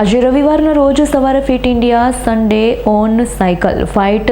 આજે રવિવારના રોજ સવારે fit India Sunday on cycle. Fight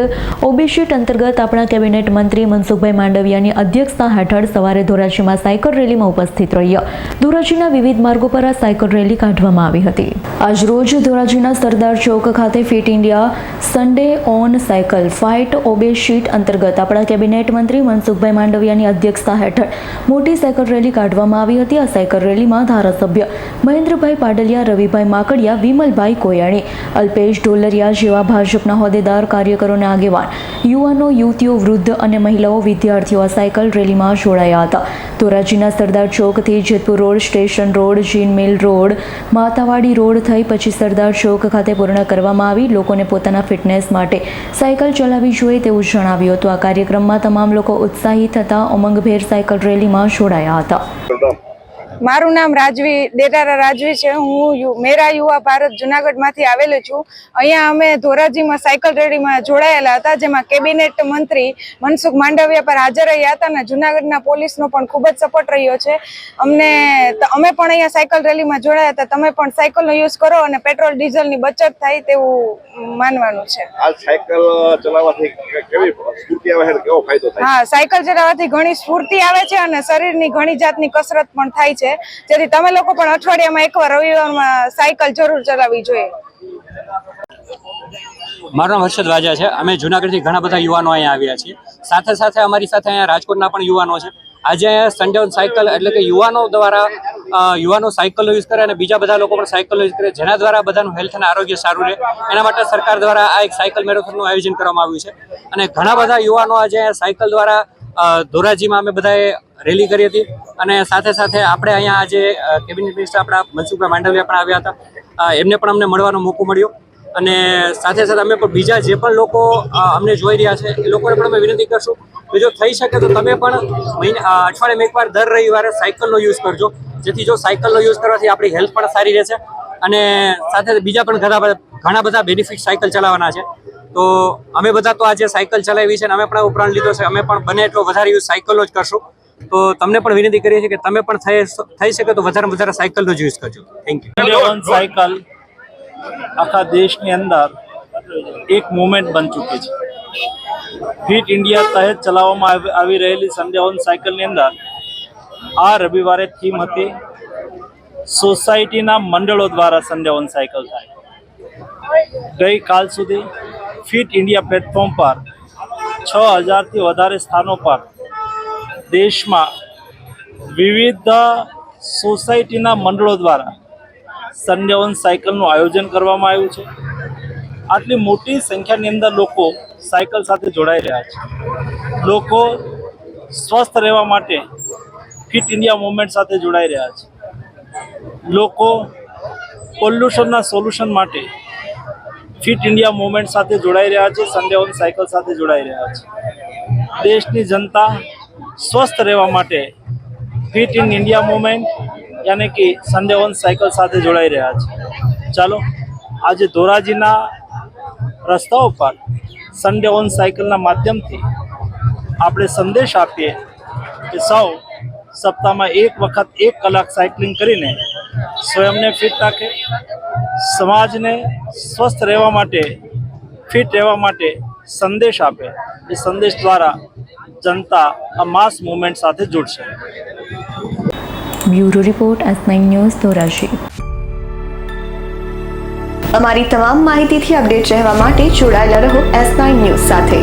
obesity અંતર્ગત આપણા કેબિનેટ મંત્રી મનસુખભાઈ માંડવિયાની અધ્યક્ષતા હેઠળ સવારે ધોરાજીમાં સાયકલ રેલીમાં ઉપસ્થિત રહ્યા. ધોરાજીના વિવિધ માર્ગો પર આ સાયકલ રેલી કાઢવામાં આવી હતી. આજ રોજ ધોરાજીના સરદાર ચોક ખાતે fit India Sunday on cycle. Fight obesity અંતર્ગત આપણા કેબિનેટ મંત્રી મનસુખભાઈ માંડવિયાની અધ્યક્ષતા હેઠળ મોટી સાયકલ રેલી કાઢવામાં આવી હતી. આ સાયકલ રેલીમાં ધારાસભ્ય મહેન્દ્રભાઈ પાડલિયા, રવિભાઈ માકડિયા વિમલભાઈ કોયાણી અલ્પેશ ઢોલરિયા જેવા ભાજપના હોદ્દેદાર કાર્યકરોને આગેવાન. યુવાનો, યુવતીઓ, વૃદ્ધ અને મહિલાઓ, વિદ્યાર્થીઓ આ સાયકલ રેલીમાં જોડાયા હતા. ધોરાજીના Sardar ચોકથી Jetpur road station road, gin mill road, Matawadi road થઈ પછી સરદાર ચોક ખાતે પૂર્ણ કરવામાં આવી. લોકોને પોતાના ફિટનેસ માટે સાયકલ ચલાવવી જોઈએ તેવું જણાવ્યું હતું. આ કાર્યક્રમમાં તમામ લોકો ઉત્સાહિત થતા ઉમંગભેર સાયકલ રેલીમાં જોડાયા હતા. મારું નામ રાજવી ડેટારા રાજવી છે. હું મેરા યુવા ભારત જુનાગઢમાંથી આવેલી છું. અહીંયા અમે ધોરાજીમાં સાયકલ રેલીમાં જોડાયેલા હતા જેમાં કેબિનેટ મંત્રી મનસુખ માંડવિયા પર હાજર રહ્યા હતા અને જુનાગઢના પોલીસનો પણ ખૂબ જ સપોર્ટ રહ્યો છે. અમને અમે પણ અહીંયા સાયકલ રેલીમાં જોડાયા હતા. તમે પણ સાયકલનો યુઝ કરો અને પેટ્રોલ ડીઝલની બચત થાય તેવું માનવાનું છે. આ સાયકલ ચલાવવાથી કેવી સ્ફૂર્તિ આવે કેવો ફાયદો થાય હા સાયકલ ચલાવવાથી ઘણી સ્ફૂર્તિ આવે છે અને શરીરની ઘણી જાતની કસરત પણ થાય છે. જેથી તમે લોકો પણ અઠવાડિયામાં એકવાર રવિવારમાં સાયકલ જરૂર ચલાવવી જોઈએ. મારું નામ હર્ષદ વાજા છે. અમે જુનાગઢથી ઘણા બધા યુવાનો અહીંયા આવ્યા છીએ. સાથે સાથે અમારી સાથે અહીંયા રાજકોટના પણ યુવાનો છે. આજે અહીંયા સન્ડે સાયકલ એટલે કે યુવાનો દ્વારા યુવાનો સાયકલનો યુઝ કરે અને બીજા બધા લોકો પણ સાયકલનો યુઝ કરે. જેના દ્વારા બધાનું હેલ્થ અને આરોગ્ય સારું રહે. એના માટે સરકાર દ્વારા આ એક સાયકલ મેરેથોનનું આયોજન કરવામાં આવ્યું છે. અને ઘણા બધા યુવાનો આજે સાયકલ દ્વારા ધોરાજીમાં અમે બધાએ રેલી કરી હતી અને સાથે સાથે આપણે અહીંયા આજે કેબિનેટ મિનિસ્ટર આપણા મનસુખભાઈ માંડવિયા પણ આવ્યા હતા. એમને પણ અમને મળવાનો મોકો મળ્યો. અને સાથે સાથે અમે પણ બીજા જે પણ લોકો અમને જોઈ રહ્યા છે, એ લોકોને પણ અમે વિનંતી કરશું કે જો થઈ શકે તો તમે પણ મહિને અઠવાડિયામાં એકવાર દર રવિવારે સાયકલનો યુઝ કરજો. જેથી જો સાયકલનો યુઝ કરવાથી આપણી હેલ્થ પણ સારી રહેશે અને સાથે બીજા પણ ઘણા બધા ઘણા બધા બેનિફિટ સાયકલ ચલાવવાના છે. તો અમે બધા તો આજે સાયકલ ચલાવી છે અને અમે પણ ઉપરાંત લીધો છે. અમે પણ બને એટલો વધારે યુઝ સાયકલનો જ કરશું. તો તમને પણ વિનંતી કરીએ છીએ કે તમે પણ થઈ શકે તો વધારે વધારે સાયકલનો જ યુઝ કરજો. થેન્ક યુ સાયકલ આખા દેશની અંદર એક મુવમેન્ટ બની ચૂકી છે. ફિટ ઇન્ડિયા તહેત ચલાવવામાં આવી- રહેલી ઓન સાયકલની અંદર આ રવિવારે થીમ હતી સોસાયટીના મંડળો દ્વારા ઓન સાયકલ થાય. ગઈકાલ સુધી ફિટ ઇન્ડિયા પ્લેટફોર્મ પર છ હજારથી વધારે સ્થાનો પર દેશમાં વિવિધ સોસાયટીના મંડળો દ્વારા સન્ડે ઓન સાયકલનું આયોજન કરવામાં આવ્યું છે. આટલી મોટી સંખ્યાની અંદર લોકો સાયકલ સાથે જોડાઈ રહ્યા છે. લોકો સ્વસ્થ રહેવા માટે ફિટ ઇન્ડિયા મુવમેન્ટ સાથે જોડાઈ રહ્યા છે. લોકો પોલ્યુશનના સોલ્યુશન માટે ફિટ ઇન્ડિયા મુવમેન્ટ સાથે જોડાઈ રહ્યા છે સન્ડે ઓન સાયકલ સાથે જોડાઈ રહ્યા છે. દેશની જનતા સ્વસ્થ રહેવા માટે ફિટ ઇન ઇન્ડિયા મુવમેન્ટ, યાની કે સન્ડે ઓન સાયકલ સાથે જોડાઈ રહ્યા છે. ચાલો, આજે ધોરાજીના રસ્તાઓ પર સન્ડે ઓન સાયકલના માધ્યમથી આપણે સંદેશ આપીએ કે સૌ સપ્તાહમાં એક વખત એક કલાક સાયકલિંગ કરીને સ્વયંને ફિટ રાખે સમાજને સ્વસ્થ રહેવા માટે ફિટ રહેવા માટે સંદેશ આપે. એ સંદેશ દ્વારા જનતા આ માસ મુવમેન્ટ સાથે જોડશે. Bureau report S nine news Dhoraji. અમારી તમામ માહિતીથી અપડેટ રહેવા માટે જોડાયેલા રહો એસ નાઇન ન્યૂઝ સાથે.